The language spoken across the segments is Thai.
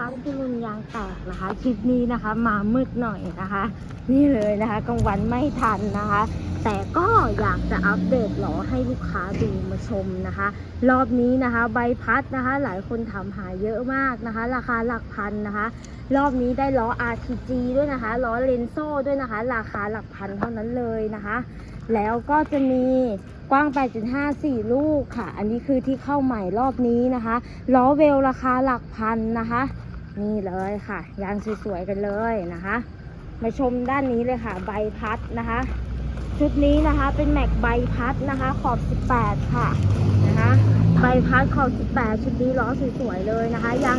ร้านพิรุณยางแตกนะคะคลิปนี้นะคะ มามืดหน่อยนะคะ นี่เลยนะคะกลางวันไม่ทันนะคะ แต่ก็อยากจะอัปเดตหรอให้ลูกค้าดูมาชมนะคะ รอบนี้นะคะ ใบพัดนะคะ หลายคนถามหาเยอะมากนะคะ ราคาหลักพันนะคะ รอบนี้ได้ล้อ RTG ด้วยนะคะล้อเลนโซ่ด้วยนะคะ ราคาหลักพันเท่านั้นเลยนะคะ แล้วก็จะมีกว้าง 8.5 4 ลูกค่ะ อันนี้คือที่เข้าใหม่รอบนี้นะคะ ล้อเวลราคาหลักพันนะคะ นี่เลยค่ะ ยางสวยๆกันเลยนะคะ มาชมด้านนี้เลยค่ะ ใบพัดนะคะ ชุดนี้นะคะเป็นแม็กใบพัดนะคะ ขอบ 18 ค่ะนะคะใบพัดขอบ 18 ชุดนี้ล้อสวยๆเลยนะคะ ยาง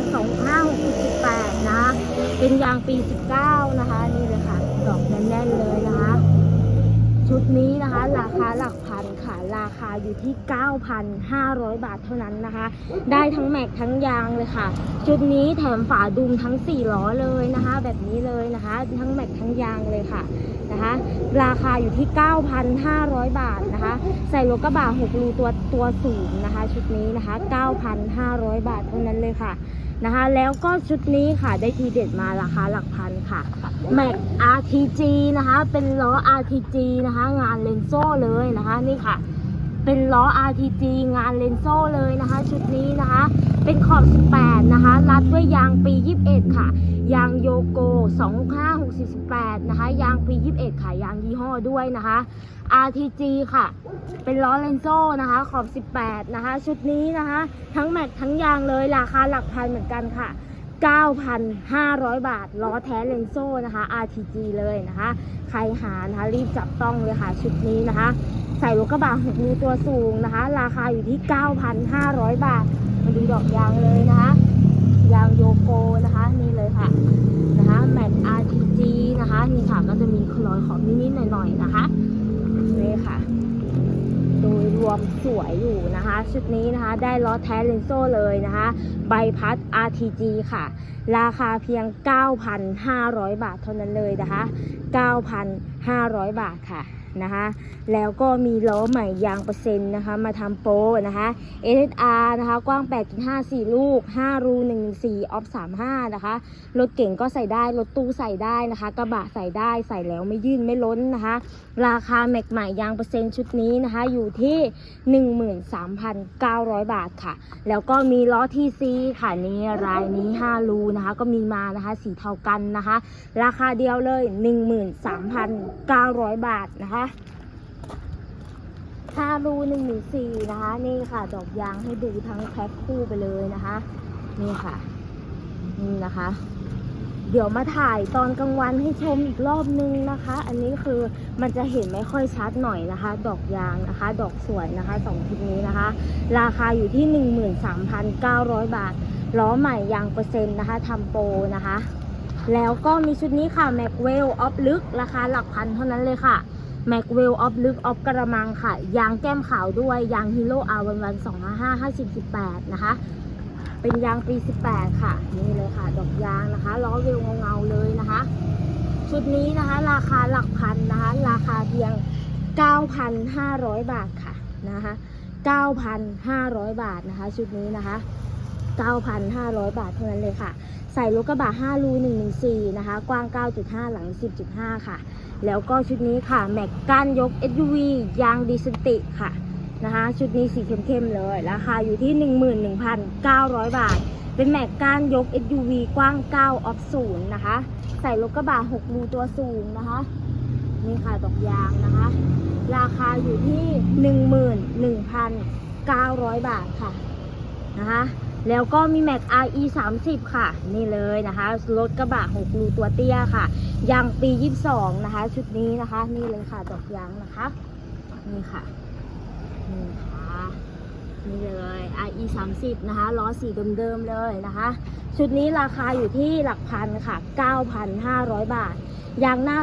2568นะคะ เป็นยางปี 19 นะคะ นี่เลยค่ะ ดอกแน่นๆเลยนะคะ ชุดนี้นะคะราคาหลักพันค่ะ ราคาอยู่ที่ 9,500 บาทเท่านั้นนะคะ ได้ทั้งแม็กทั้งยางเลยค่ะ ชุดนี้แถมฝาดุมทั้ง 4 ล้อเลยนะคะ แบบนี้เลยนะคะ ทั้งแม็กทั้งยางเลยค่ะนะคะราคาอยู่ที่ 9,500 บาทนะคะ ใส่รถกระบะ6รูตัวตัวสูงนะคะ ชุดนี้นะคะ 9,500 บาทเท่านั้นเลยค่ะ นะคะ แล้วก็ชุดนี้ค่ะได้ทีเด็ดมาราคาหลักพันค่ะแม็ก RTG นะคะ เป็นล้อ RTG นะคะ งานเลนโซ่เลยนะคะนี่ค่ะ เป็นล้อ RTG งานเลนโซ่เลยนะคะ ชุดนี้นะคะ เป็นขอบ 18 นะคะ รัดด้วยยางปี 21 ค่ะ ยางโยโก 2568 นะคะ ยางปี 21 ค่ะ ยางยี่ห้อด้วยนะคะ RTG ค่ะ เป็นล้อเลนโซ่นะคะ ขอบ 18 นะคะ ชุดนี้นะคะ ทั้งแม็กทั้งยางเลย ราคาหลักพันเหมือนกันค่ะ 9,500 บาท ล้อแท้เลนโซ่นะคะ RTG เลยนะคะ ใครหานะคะ รีบจับต้องเลยค่ะชุดนี้นะคะ ใส่รถกระบะหกนิ้วตัวสูงนะคะ ราคาอยู่ที่ 9,500 บาท มาดูดอกยางเลยนะคะ ยางโยโกนะคะนี่เลยค่ะนะคะแม็ RTG นะคะนี่ค่ะก็จะมีคลอยขอบนิดๆหน่อยๆนะคะ ความสวยอยู่นะคะ ชุดนี้นะคะได้ล้อแท้เลนโซ่เลยนะคะ ใบพัด RTG ค่ะ ราคาเพียง 9,500 บาทเท่านั้นเลยนะคะ 9,500 บาทค่ะ นะคะ แล้วก็มีล้อใหม่ยางเปอร์เซ็นต์นะคะ มาทำโปรนะคะ SSR นะคะ กว้าง 8.5 4 ลูก 5 รู1 4 ออฟ 35 นะคะ รถเก่งก็ใส่ได้ รถตู้ใส่ได้นะคะ กระบะใส่ได้ ใส่แล้วไม่ยื่นไม่ล้นนะคะ ราคาแม็กใหม่ยางเปอร์เซ็นต์ชุดนี้นะคะ อยู่ที่ 13,900 บาทค่ะ แล้วก็มีล้อทีซีค่ะนี่รายนี้ 5 รูนะคะ ก็มีมานะคะ สีเทากันนะคะ ราคาเดียวเลย 13,900 บาทนะคะ5รู114นะคะ นี่ค่ะ ดอกยางให้ดูทั้งแพ็คคู่ไปเลยนะคะ นี่ค่ะ นี่นะคะ เดี๋ยวมาถ่ายตอนกลางวันให้ชมอีกรอบนึงนะคะ อันนี้คือมันจะเห็นไม่ค่อยชัดหน่อยนะคะ ดอกยางนะคะ ดอกสวยนะคะสองชุดนี้นะคะ ราคาอยู่ที่13,900บาท ล้อใหม่ยางเปอร์เซ็นต์นะคะทำโปรนะคะแล้วก็มีชุดนี้ค่ะ m a c w e l l ออฟลึก ราคาหลักพันเท่านั้นเลยค่ะ m a c w e l l ออฟลึกออฟกระมังค่ะ ยางแก้มขาวด้วย ยางฮีโร่อาวันวัน255 50 18นะคะ เป็นยางปี18ค่ะ นี่เลยค่ะ ดอกยางนะคะ ล้อเวลเงาๆเลยนะคะ ชุดนี้นะคะ ราคาหลักพันนะคะ ราคาเพียง9,500บาทค่ะนะคะ9,500บาทนะคะ ชุดนี้นะคะ9,500บาทเท่านั้นเลยค่ะ ใส่รถกระบะ5รู114นะคะ กว้าง9.5หลัง10.5ค่ะ แล้วก็ชุดนี้ค่ะ แม็กก้านยก SUV ยางดิสติค่ะนะคะชุดนี้สีเข้มๆเลย ราคาอยู่ที่ 11,900 บาท เป็นแม็กก้านยก SUV กว้าง 9 ออฟศูนย์นะคะ ใส่รถกระบะ6รูตัวสูงนะคะนี่ค่ะดอกยางนะคะ ราคาอยู่ที่ 11,900 บาทค่ะนะคะ แล้วก็มีแม็ก RE 30 ค่ะ นี่เลยนะคะ รถกระบะ6รูตัวเตี้ยค่ะ ยางปี 22 นะคะ ชุดนี้นะคะ นี่เลยค่ะดอกยางนะคะ นี่ค่ะ นี่ค่ะ นี่เลย RE 30 นะคะ ล้อสีเดิมๆเลยนะคะ ชุดนี้ราคาอยู่ที่หลักพันค่ะ 9,500 บาท ยางหน้า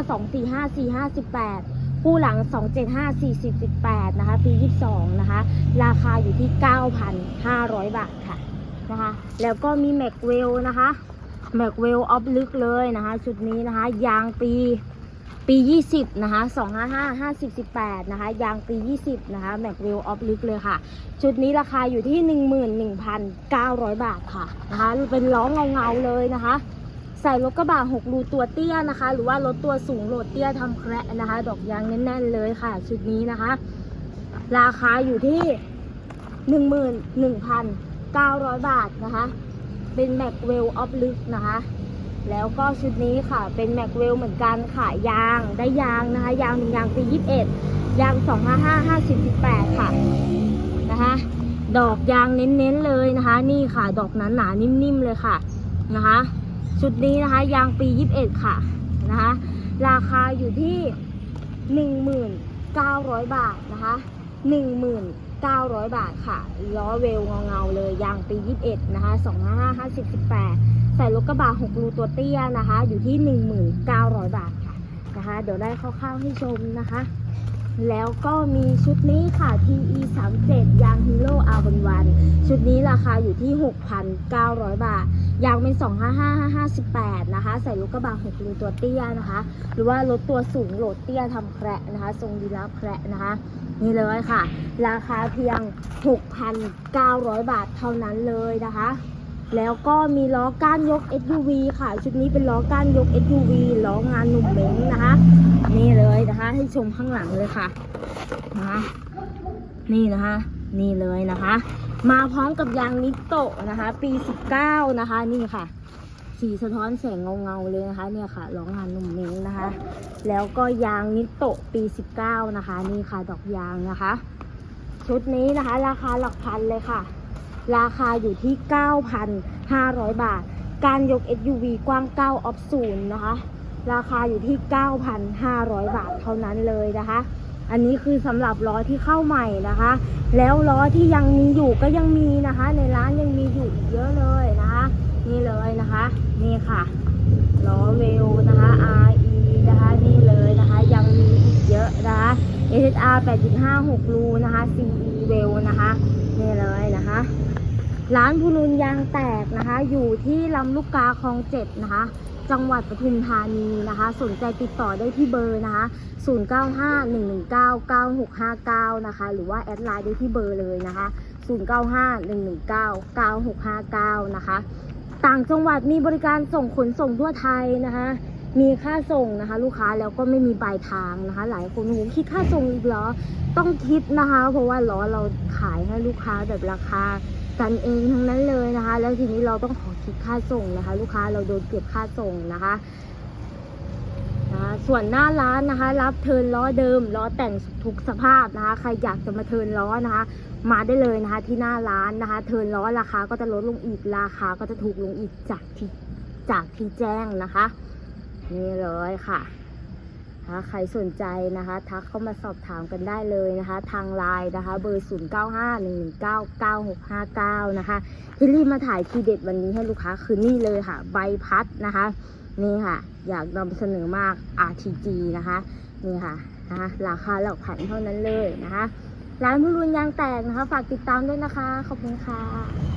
245 458คู่หลัง 275 40 18 นะคะ ปี 22 นะคะ ราคาอยู่ที่ 9,500 บาทค่ะ นะคะ แล้วก็มีแม็กเวลนะคะแม็กเวลออฟลึกเลยนะคะ ชุดนี้นะคะ ยางปีปี 20 นะคะ 255 50 18 นะคะ ยางปี 20 นะคะ แม็กเวลออฟลึกเลยค่ะ ชุดนี้ราคาอยู่ที่ 11,900 บาทค่ะนะคะ เป็นล้อเงาๆเลยนะคะ ใส่รถกระบะ6รูตัวเตี้ยนะคะ หรือว่ารถตัวสูงโหลดเตี้ยทำแคระนะคะ ดอกยางแน่นๆเลยค่ะ ชุดนี้นะคะ ราคาอยู่ที่ 11,900 บาทนะคะ เป็นแม็กเวลออฟลึกนะคะ แล้วก็ชุดนี้ค่ะ เป็นแม็กเวลเหมือนกันค่ะ ยางได้ยางนะคะ ยางเป็นยางปี 21 ยาง 255 50 18 ค่ะ นะคะ ดอกยางเน้นๆเลยนะคะ นี่ค่ะ ดอกหนาหนาๆนิ่มๆเลยค่ะนะคะ ชุดนี้นะคะ ยางปี 21 ค่ะ นะคะ ราคาอยู่ที่ 1,900บาทนะคะ 900 บาทค่ะ ล้อเวลเงาๆเลยยางปี 21 นะคะ 255 50 18 ใส่รถกระบะ6รูตัวเตี้ยนะคะ อยู่ที่ 1,900 บาทค่ะนะคะ เดี๋ยวได้คร่าวๆให้ชมนะคะ แล้วก็มีชุดนี้ค่ะ TE 3 7ยางฮีโร่อาวันวันชุดนี้ราคาอยู่ที่ 6,900 บาท ยางเป็น255 58 นะคะ ใส่รถกระบะ6รูตัวเตี้ยนะคะ หรือว่ารถตัวสูงโหลดเตี้ยทำแคระนะคะ ทรงดีรับแคระนะคะ นี่เลยค่ะ ราคาเพียง 6,900 บาทเท่านั้นเลยนะคะ แล้วก็มีล้อก้านยก SUV ค่ะ ชุดนี้เป็นล้อก้านยก SUV ล้องานหนุ่มเม้งนะคะ นี่เลยนะคะ ให้ชมข้างหลังเลยค่ะ นะคะ นี่นะคะ นี่เลยนะคะ มาพร้อมกับยางนิโตะนะคะ ปี 19 นะคะ นี่ค่ะ สีสะท้อนแสงเงาๆเลยนะคะ เนี่ยค่ะล้องานหนุ่มเม้งนะคะ แล้วก็ยางนิโตะปี 19 นะคะ นี่ค่ะดอกยางนะคะ ชุดนี้นะคะ ราคาหลักพันเลยค่ะ ราคาอยู่ที่ 9,500 บาท การยก SUV กว้าง 9 ออฟศูนย์นะคะ ราคาอยู่ที่ 9,500 บาทเท่านั้นเลยนะคะ อันนี้คือสำหรับล้อที่เข้าใหม่นะคะ แล้วล้อที่ยังมีอยู่ก็ยังมีนะคะ ในร้านยังมีอยู่อีกเยอะเลยนะคะ นี่เลยนะคะ นี่ค่ะล้อเวลนะคะ RE นะคะ นี่เลยนะคะ ยังมีอีกเยอะนะคะ SSR 8.5 6 รูนะคะ CE เวลนะคะ นี่เลยนะคะ ร้านพูนุนยางแตกนะคะ อยู่ที่ลำลูกกาคลองเจ็ดนะคะ จังหวัดปทุมธานีนะคะ สนใจติดต่อได้ที่เบอร์นะคะ 0951199659 นะคะ หรือว่าแอดไลน์ได้ที่เบอร์เลยนะคะ 0951199659 นะคะ ต่างจังหวัดมีบริการส่งขนส่งทั่วไทยนะคะ มีค่าส่งนะคะ ลูกค้าแล้วก็ไม่มีปลายทางนะคะ หลายคนโอ้โหคิดค่าส่งอีกเหรอ ต้องคิดนะคะ เพราะว่าล้อเราขายให้ลูกค้าแบบราคา กันเองทั้งนั้นเลยนะคะ แล้วทีนี้เราต้องขอคิดค่าส่งนะคะ ลูกค้าเราโดนเก็บค่าส่งนะคะนะคะส่วนหน้าร้านนะคะ รับเทินล้อเดิมล้อแต่งทุกสภาพนะคะ ใครอยากจะมาเทินล้อนะคะ มาได้เลยนะคะ ที่หน้าร้านนะคะ เทินล้อราคาก็จะลดลงอีกราคาก็จะถูกลงอีกจากที่จากที่แจ้งนะคะ นี่เลยค่ะ ถ้าใครสนใจนะคะทักเข้ามาสอบถามกันได้เลยนะคะ ทางไลน์นะคะ เบอร์ 0 9 5 1 1 9 9 6 5 9 นะคะที่รีบมาถ่ายทีเด็ดวันนี้ให้ลูกค้าคือนี่เลยค่ะ ใบพัดนะคะ นี่ค่ะ อยากนำเสนอมาก RTG นะคะ นี่ค่ะนะคะราคาหลักพันเท่านั้นเลยนะคะ ร้านพลุนยางแตกนะคะ ฝากติดตามด้วยนะคะ ขอบคุณค่ะ